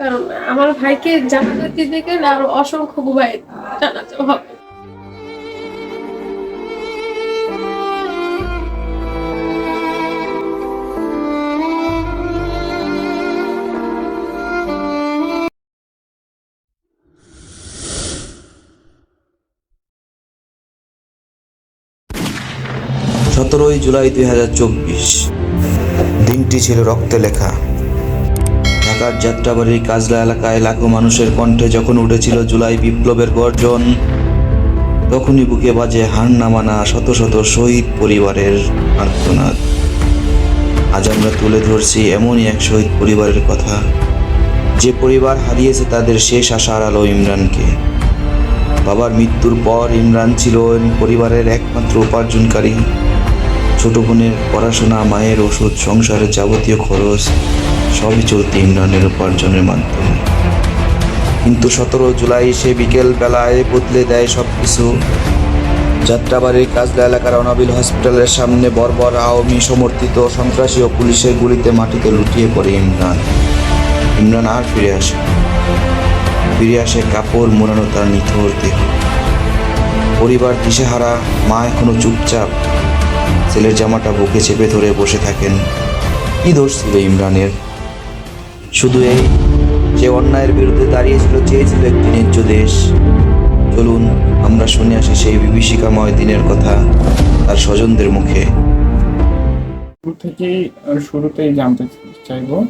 কারণ আমার ভাইকে জানাজা দিতে গেলে আরও অসংখ্য ভাই জানাজা হবে। সতেরোই জুলাই দুই হাজার চব্বিশ। দিনটি ছিল রক্তে লেখা। ঢাকার যাত্রাবাড়ির কাজলা এলাকায় লাখো মানুষের কণ্ঠে যখন উঠেছিল জুলাই বিপ্লবের গর্জন, তখনই বুকে বাজে হার নামানা শত শত শহীদ পরিবারের আর্তনাদ। আজ আমরা তুলে ধরছি এমনই এক শহীদ পরিবারের কথা। যে পরিবার হারিয়েছে তাদের শেষ আশার আলো ইমরানকে। বাবার মৃত্যুর পর ইমরান ছিল পরিবারের একমাত্র উপার্জনকারী। ছোট বোনের পড়াশোনা, মায়ের ওষুধ, সংসারের যাবতীয় খরচ সবই চলত ইমরানের উপার্জনের মাধ্যমে। কিন্তু সতেরো জুলাই সে বিকেল বেলায় বদলে দেয় সব কিছু যাত্রাবাড়ির কাজলা এলাকার অনাবিল হসপিটালের সামনে বর্বর আওয়ামী সমর্থিত সন্ত্রাসী ও পুলিশের গুলিতে মাটিতে লুটিয়ে পড়ে ইমরান। ইমরান আর ফিরে আসে ফিরে আসে কাপড় মোড়ানো তার নিথর দেহ। পরিবার দিশেহারা, মা এখনও চুপচাপ। ছেলের জামাটা বুকে চেপে ধরে বসে থাকেন। কি দোষ ছিল ইমরানের? শুধু এই যে অন্যায়ের বিরুদ্ধে দাঁড়িয়েছিল চেয়েছিল একটি ন্যায্য দেশ। চলুন আমরা শুনে আসি সেই বিভীষিকাময় দিনের কথা তার স্বজনদের মুখে। আহ, শুরুতেই জানতে চাইব।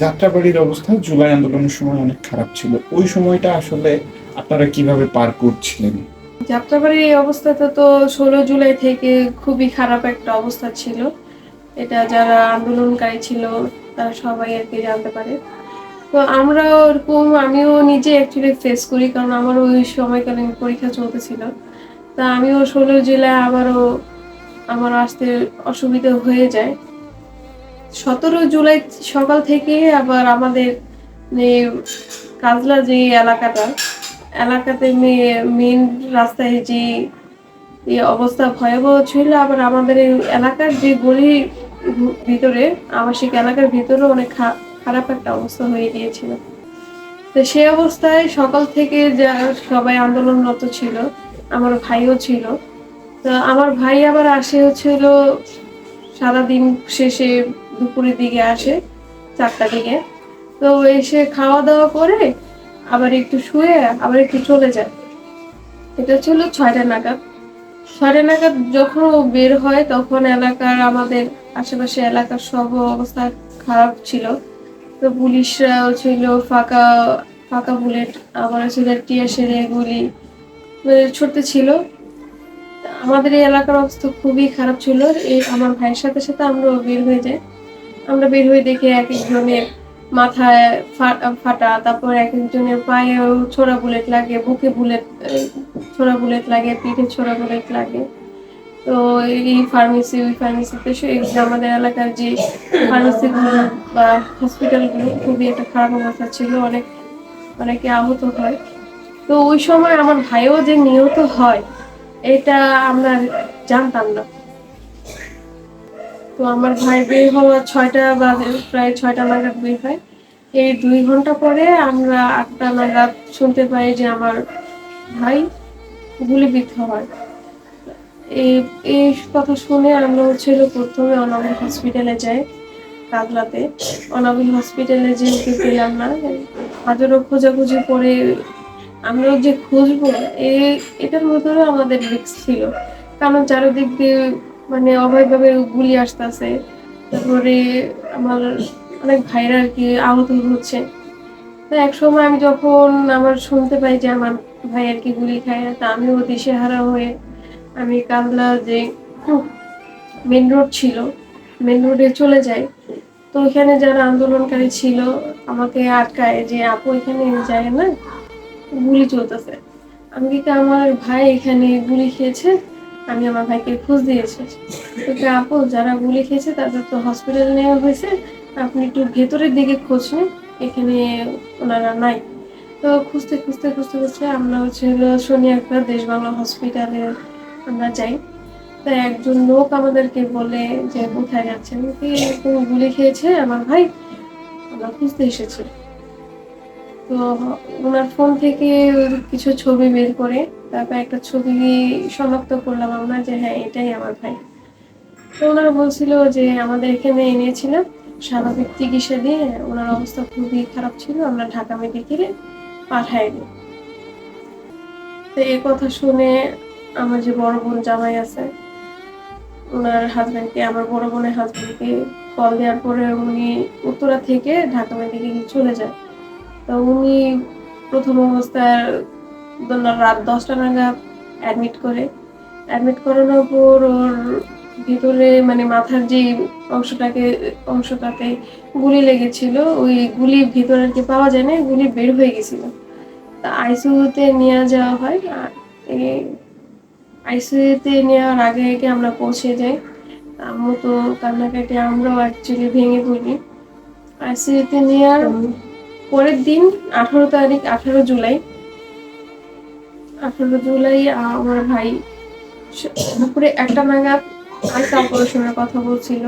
যাত্রাবাড়ির অবস্থা জুলাই আন্দোলনের সময় অনেক খারাপ ছিল। ওই সময়টা আসলে আপনারা কীভাবে পার করছিলেন? যাত্রাবাড়ির এই অবস্থাটা তো ষোলো জুলাই থেকে খুবই খারাপ একটা অবস্থা ছিল। এটা যারা আন্দোলনকারী ছিল, তারা সবাই আর কি জানতে পারে। তো আমরা ওরকম আমিও নিজে অ্যাকচুয়ালি ফেস করি, কারণ আমারও ওই সময়কালে পরীক্ষা চলতেছিল। তা আমিও ষোলো জেলায় আবারও আমার আসতে অসুবিধা হয়ে যায়। সতেরো জুলাই সকাল থেকে আবার আমাদের কাজলা যে এলাকাটা, এলাকাতে মেন রাস্তায় যে অবস্থা ভয়াবহ ছিল, আবার আমাদের এলাকার যে গলি ভিতরে, আবাসিক এলাকার ভিতরে অনেক খারাপ একটা অবস্থা হয়ে গিয়েছিল। তো সে অবস্থায় সকাল থেকে যা সবাই আন্দোলনরত ছিল, আমার ভাইও ছিল। তো আমার ভাই আবার আসে হচ্ছিল সারাদিন শেষে দুপুরের দিকে আসে চারটা দিকে। তো এসে খাওয়া দাওয়া করে আবার একটু শুয়ে আবার একটু চলে যায়। এটা ছিল ছয়টা নাগাদ। ছয়টা নাগাদ যখন ও বের হয়, তখন এলাকার আমাদের আশেপাশে এলাকার সব অবস্থা খারাপ ছিল। তো পুলিশরা ছিল, ফাঁকা ফাঁকা বুলেট, আবার ছিল টিয়াসের গুলি মানে ছুটতে ছিল। আমাদের এই এলাকার অবস্থা খুবই খারাপ ছিল। এই আমার ভাইয়ের সাথে সাথে আমরাও বের হয়ে যাই। আমরা বের হয়ে দেখি এক একজনের মাথায় ফাটা, তারপর এক একজনের পায়েও ছোড়া বুলেট লাগে, বুকে বুলেট ছোড়া বুলেট লাগে, পিঠে ছোড়া বুলেট লাগে। তো এই ফার্মেসি ওই ফার্মেসিতে আমাদের এলাকার যে ফার্মেসিগুলো বা হসপিটালগুলো খুবই একটা খারাপ অবস্থা ছিল, অনেক, অনেকে আহত হয়। তো ওই সময় আমার ভাইও যে নিহত হয়, এটা আমরা জানতাম না। তো আমার ভাই বের হওয়া ছয়টা বাজে, প্রায় ছয়টা নাগাদ বের হয়। এই দুই ঘণ্টা পরে আমরা আটটা নাগাদ শুনতে পাই যে আমার ভাই গুলিবিদ্ধ হয়। এই এই কথা শুনে আমরা হচ্ছিল প্রথমে অনাবিল হসপিটালে যাই কাতলাতে অনাবিল হসপিটালে যেতে পেলাম না। হাজারো খোঁজাখুঁজি করে আমরা যে খুঁজবো, এ- এটার ভিতরে আমাদের রিস্ক ছিল। কারণ চারিদিক দিয়ে মানে অভয়ভাবে গুলি আসতেছে। তারপরে আমার অনেক ভাইরা আর কি আহত হচ্ছে। তো এক সময় আমি যখন আমার শুনতে পাই যে আমার ভাই আর কি গুলি খায় তা আমিও দিশেহারা হয়ে আমি কান্দলা যে মেন রোড ছিল মেন রোডে চলে যাই। তো ওইখানে যারা আন্দোলনকারী ছিল, আমাকে আটকায় যে, আপু, এখানে যায় না, গুলি চলতেছে। আমি কি আমার ভাই এখানে গুলি খেয়েছে? আমি আমার ভাইকে খোঁজ দিয়েছি। তো আপু, যারা গুলি খেয়েছে, তাদের তো হসপিটাল নেওয়া হয়েছে। আপনি একটু ভেতরের দিকে খোঁজ নিন, এখানে ওনারা নাই। তো খুঁজতে খুঁজতে খুঁজতে খুঁজতে আমরা হচ্ছে শনি একটা দেশ বাংলা হসপিটালে আমরা যাই। তো একজন লোক আমাদেরকে বলে যে কোথায় যাচ্ছেন? কি গুলি খেয়েছে, আমার ভাই আমরা খুঁজতে এসেছি। তো ওনার ফোন থেকে কিছু ছবি বের করে তারপর একটা ছবি শনাক্ত করলাম আমরা যে হ্যাঁ এটাই আমার ভাই। তো ওনারা বলছিল যে আমাদের এখানে এনেছিলাম স্বাভাবিক চিকিৎসা দিয়ে। ওনার অবস্থা খুবই খারাপ ছিল, আমরা ঢাকা মেডিকেলে দিই তো এই কথা শুনে আমার যে বড় বোন জামাই আছে, ওনার হাজব্যান্ডকে আমার বড় বোনের হাজব্যান্ডকে কল দেওয়ার পরে উনি উত্তরা থেকে ঢাকা মেডিকেলে চলে যায়। তো উনি প্রথম অবস্থায় রাত দশটা নাগাদ অ্যাডমিট করে। অ্যাডমিট করানোর পর ওর ভিতরে মানে মাথার যে অংশটাকে, অংশটাতে গুলি লেগেছিল, ওই গুলি ভিতরে আর কি পাওয়া যায় না গুলি বের হয়ে গেছিল। তা আইসিইউতে নিয়ে যাওয়া হয়। আর আইসিইউতে নেওয়ার আগে আগে আমরা পৌঁছে যাই। আম্মু তো কান্নাকাটি আমরাও অ্যাকচুয়ালি ভেঙে পড়ি। আইসিইউতে নেওয়ার পরের দিন আঠারো তারিখ, আঠারো জুলাই। আঠারো জুলাই আমার ভাই দুপুরে একটা নাগাদ আরেকটা অপারেশনের কথা বলছিল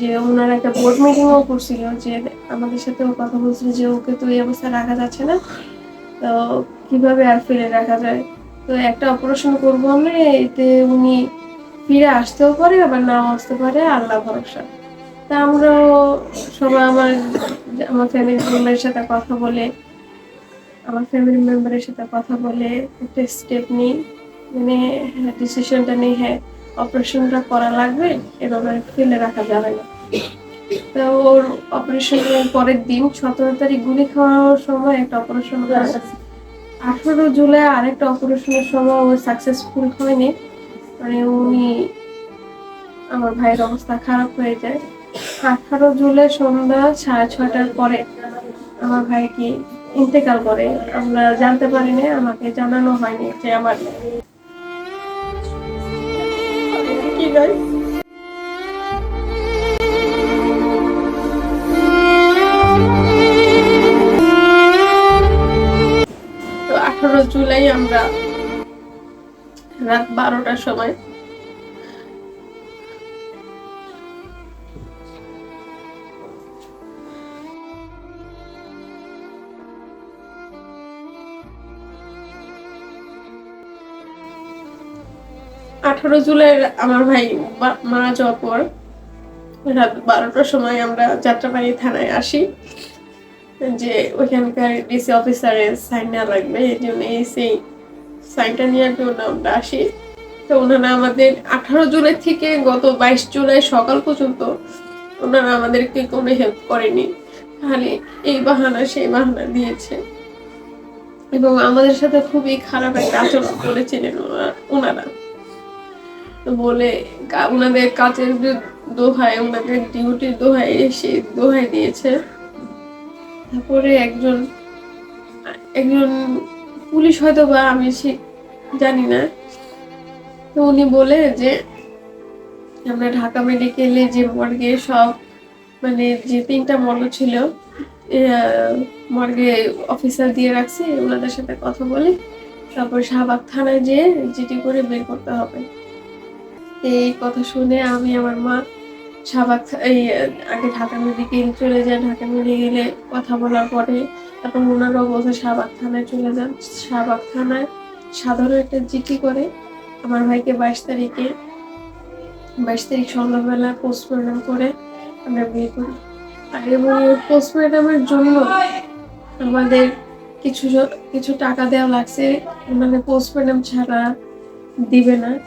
যে ওনার একটা বোর্ড মিটিংও করছিল যে আমাদের সাথেও কথা বলছিল যে ওকে তো এই অবস্থায় রাখা যাচ্ছে না। তো কীভাবে আর ফিরে রাখা যায়? তো একটা অপারেশন করব আমরা এতে উনি ফিরে আসতেও পারে, আবার নাও আসতে পারে, আল্লাহ ভরসা। তা আমরাও সবাই আমার আমার ফ্যামিলি মেম্বারের সাথে কথা বলে, আমার ফ্যামিলি মেম্বারের সাথে কথা বলে, একটা স্টেপ নিই। মানে ডিসিশনটা নিই হ্যাঁ অপারেশনটা করা লাগবে, এভাবে ফেলে রাখা যাবে না। তো ওর অপারেশনের পরের দিন সতেরো তারিখ গুলি খাওয়ার সময় একটা অপারেশন আঠারো জুলাই আরেকটা অপারেশনের সময় ও সাকসেসফুল হয়নি। মানে উনি আমার ভাইয়ের অবস্থা খারাপ হয়ে যায়। আঠারো জুলাই সন্ধ্যা সাড়ে ছয়টার পরে আমার ভাই কি ইন্তেকাল করে? আমরা জানতে পারিনি, আমাকে জানানো হয়নি যে আমার কি গাই আঠারো জুলাই আমরা রাত বারোটার সময় আঠারো জুলাই আমার ভাই মারা যাওয়ার পর রাত বারোটার সময় আমরা যাত্রাবাড়ি থানায় আসি। যে ওইখানকার ডিসি অফিসারের সাইন লাগবে, এই জন্য এই সেই সাইনটা নেওয়ার জন্য আমরা আসি। তো ওনারা আমাদের আঠারো জুলাই থেকে গত বাইশ জুলাই সকাল পর্যন্ত ওনারা আমাদেরকে কোনো হেল্প করেনি। খালি এই বাহানা সেই বাহানা দিয়েছে। এবং আমাদের সাথে খুবই খারাপ একটা আচরণ করেছিলেন ওনা- ওনারা। বলে ওনাদের কাজের দোহায়, ওনাদের ডিউটির দোহাই এসে দোহায় দিয়েছে। তারপরে একজন একজন পুলিশ হয়তো বা, আমি জানি না। তো উনি বলে যে, আমরা ঢাকা মেডিকেলে যে মর্গে সব মানে যে তিনটা মর্গ ছিল মর্গে অফিসার দিয়ে রাখছি, ওনাদের সাথে কথা বলে। তারপর শাহবাগ থানায় যেয়ে জিটি করে বের করতে হবে। এই কথা শুনে আমি আমার মা থা- এই আগে ঢাকা মেডিকেল চলে যায়। ঢাকা মেডিকেলে কথা বলার পরে তারপর ওনারাও বলছে, শাহবাগ থানায় চলে যান। শাহবাগ থানায় সাধারণ একটা জিটি করে, আমার ভাইকে বাইশ তারিখে, বাইশ তারিখ সন্ধ্যাবেলা পোস্টমর্টম করে আমরা বিয়ে করি আর এবং পোস্টমর্টমের জন্য আমাদের কিছু কিছু টাকা দেওয়া লাগছে। মানে পোস্টমর্টম ছাড়া দিবে না।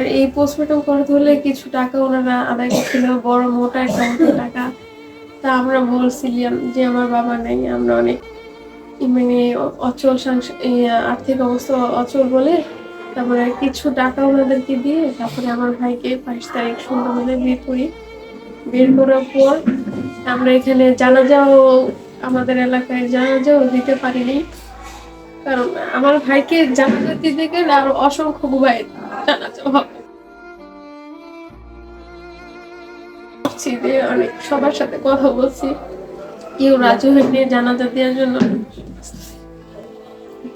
এই পোস্টমর্টম করতে হলে কিছু টাকা ওনারা আদায় করছিল, বড় মোটা একটা টাকা। তা আমরা বলছিলাম যে আমার বাবা নেই, আমরা অনেক মানে অচল আর্থিক অবস্থা অচল বলে তারপরে কিছু টাকা ওনাদেরকে দিয়ে তারপরে আমার ভাইকে বাইশ তারিখ সন্ধ্যাবেলায় বের করি। বের করার পর আমরা এখানে জানাজাও আমাদের এলাকায় জানাজাও দিতে পারিনি। কারণ আমার ভাইকে জানাজা দিতে গেলে আরও অসংখ্য ভাই অনেক সবার সাথে কথা বলছি। কেউ জানাজা দেওয়ার জন্য।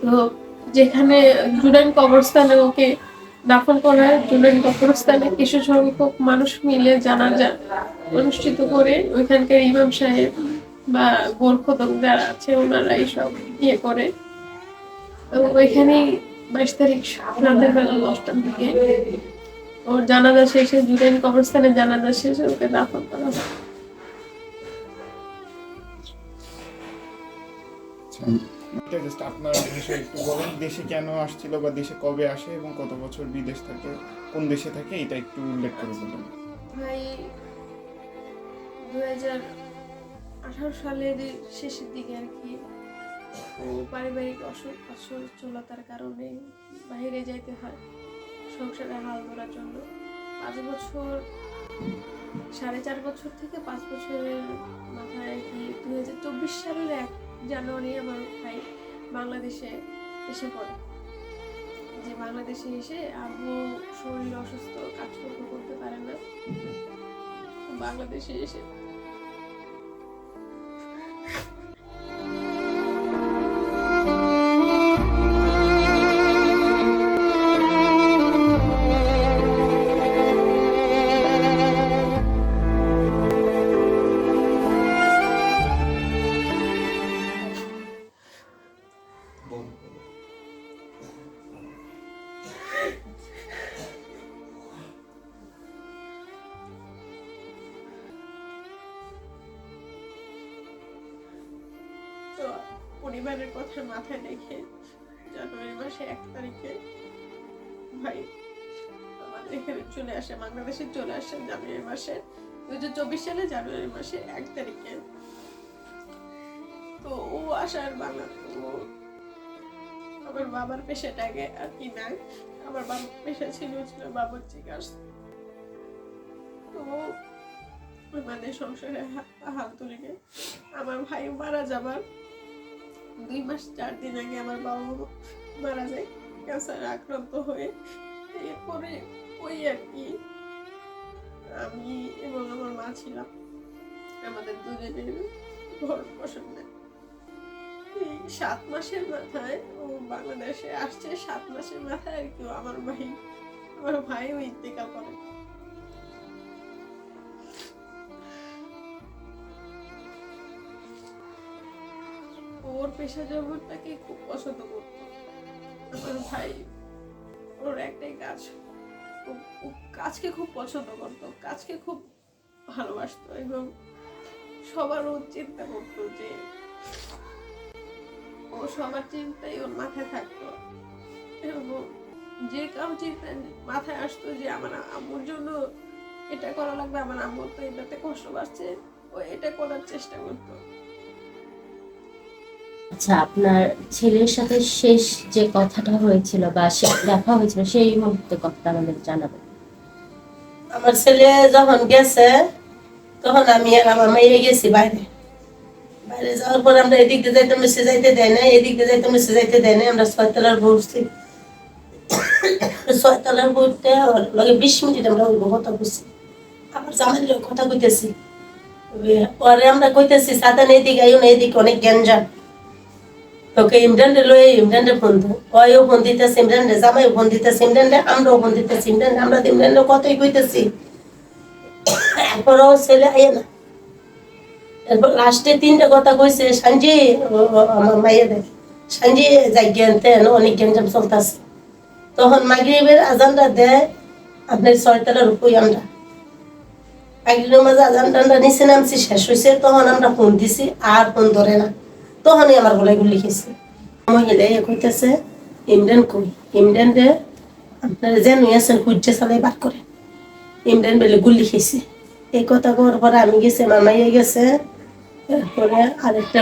তো যেখানে কবরস্থানে ওকে দাফন কবরস্থানে কিছু সংখ্যক মানুষ মিলে জানাজা অনুষ্ঠিত করে ওইখানকার ইমাম সাহেব বা গোরখদক যারা আছে, ওনারা এইসব ইয়ে করে। তো ওইখানেই বাইশ তারিখ রাতের বেলা দশটার দিকে। ওর জানাজা শেষে জুলাইন কবরস্থানে জানাজা শেষে ওকে দাফন করা আচ্ছা, আপনার বিষয়ে একটু বলেন দেশে কেন আসছিল বা দেশে কবে আসে এবং কত বছর বিদেশ থাকে কোন দেশে থাকে এটা একটু উল্লেখ করে বলুন। ভাই দু হাজার আঠারো সালের শেষের দিকে আর কি পারিবারিক অসুখ অসচ্ছলতার কারণে বাইরে যাইতে হয় সংসারে হাল ধরার জন্য। পাঁচ বছর, সাড়ে চার বছর থেকে পাঁচ বছরের মাথায় আর কি দু হাজার চব্বিশ সালের এক জানুয়ারি আমার ভাই বাংলাদেশে এসে পড়ে। যে বাংলাদেশে এসে আব্বু শরীর অসুস্থ, কাজকর্ম করতে পারে না। বাংলাদেশে এসে পরিবারের কথা মাথায় রেখে জানুয়ারি মাসে এক তারিখে ভাই আমাদের এখানে চলে আসে, বাংলাদেশে চলে আসে জানুয়ারি মাসে দু হাজার চব্বিশ সালে জানুয়ারি মাসে এক তারিখে। তো ও আসার বাংলা আমার বাবার পেশাটাকে আর কি নাই। আমার বাবার পেশা ছিল ছিল বাবার চিকার্স তো মানে সংসারে হাল তুলে আমার ভাই মারা যাবার দুই মাস, চার দিন আগে আমার বাবা মারা যায়, ক্যান্সারে আক্রান্ত হয়ে। এরপরে ওই আর কি, আমি এবং আমার মা ছিলাম। আমাদের দুজনের ভরণ পোষণ নেয় এই সাত মাসের মাথায় ও বাংলাদেশে আসছে, সাত মাসের মাথায় আর কি আমার ভাই, আমার ভাইও ইন্তেকাল করে। ওর পেশা জগৎটাকে খুব পছন্দ করতো। আমার ভাই, ওর একটাই কাজ, ও- কাজকে খুব পছন্দ করতো, কাজকে খুব ভালোবাসতো এবং সবার ও চিন্তা করতো যে ও সবার চিন্তাই ওর মাথায় থাকতো এবং যে কারও চিন্তা মাথায় আসতো যে আমার আম্মুর জন্য এটা করা লাগবে, আমার আম্মুর তো এটাতে কষ্ট পাচ্ছে, ও এটা করার চেষ্টা করতো। আচ্ছা আপনার ছেলের সাথে শেষ যে কথাটা হয়েছিল বা দেখা হয়েছিল, সেই মুহূর্তে কথাটা আমাদের জানাবেন। আমার ছেলে যখন গেছে, তখন আমি আর আমার মেয়ে গেছি বাইরে। বাইরে যাওয়ার পর আমরা এদিক দিয়ে যাইতে মেসে যাইতে দেয় না এদিক দিয়ে যাইতে মেসে যাইতে দেয় না আমরা ছয়তলার বসছি ছয়তলার বইতে লগে বিশ মিনিট আমরা ওই কথা বুঝছি আমার জামাই কথা কইতেছি। পরে আমরা কইতেছি সাদান এদিকে আইও না, এদিকে অনেক গ্যাঞ্জাম। তোকে ইমরান রে লয়ে ইমরান রে ফোন দো ওয়ও ফোন দিতেছে ইমরান রে জামাই ফোন দিতেছে ইমরান রে আমরাও ফোন আমরা রে কতই কইতেছি এরপরও ছেলে আইয়ে না এরপর লাস্টে তিনটা কথা কইছে সাঞ্জি আমার মাইয়া দেয় সাঞ্জি যাই জ্ঞানতে অনেক জ্ঞানজাম চলতেছে তখন মাগরিবের আজানটা দেয় আপনার ছয়তলার উপই আমরা মাগরিবের মাঝে আজান টানটা নিচে নামছি শেষ হয়েছে তখন আমরা ফোন দিছি আর ফোন ধরে না তখনই আমার গলায় গুলি খেয়েছে। মহিলা এ কইতেছে, ইমরান কই? ইমরান রে, আপনার যেন আছেন সূর্য চালাই বাদ করে। ইমরান বেলে, গুলি খেয়েছে। এই কথা কওয়ার পরে আমি গেছে, আমার মাইয়া গেছে। এরপরে আরেকটা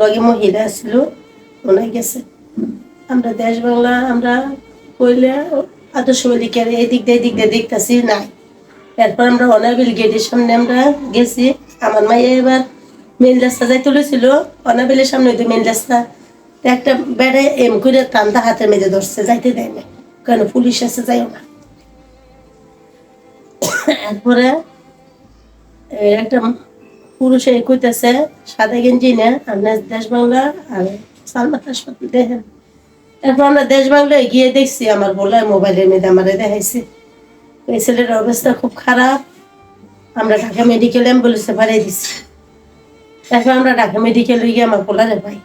লগে মহিলা আসছিল ওনাই গেছে। আমরা দেশ বাংলা, আমরা কইলে আদর্শ বালিকার এদিক দিয়ে এদিক দিয়ে দেখতেছি, নাই। এরপর আমরা অনাবিল গেটের সামনে আমরা গেছি, আমার মাইয়া এবার মেন রাস্তা যাই তুলেছিল অনাবিলের সামনে তো মেন রাস্তা। একটা বেড়ে এম করে টান্দা হাতের মেঝে ধরছে, যাইতে দেয় না কেন পুলিশ আছে যাইও না। এরপরে একটা পুরুষ এই কইতেছে, সাদা গেঞ্জি না আপনার দেশ বাংলা, আর সালমান হাসপাতাল দেখেন। এরপর আমরা দেশ বাংলায় গিয়ে দেখছি, আমার বলে মোবাইলের মেয়েদের আমার দেখাইছে। এই ছেলের অবস্থা খুব খারাপ। আমরা ঢাকা মেডিকেল অ্যাম্বুলেন্সে পাঠিয়ে দিছি। তারপর আমরা ঢাকা মেডিকেল গিয়ে আমার পোলারে পাই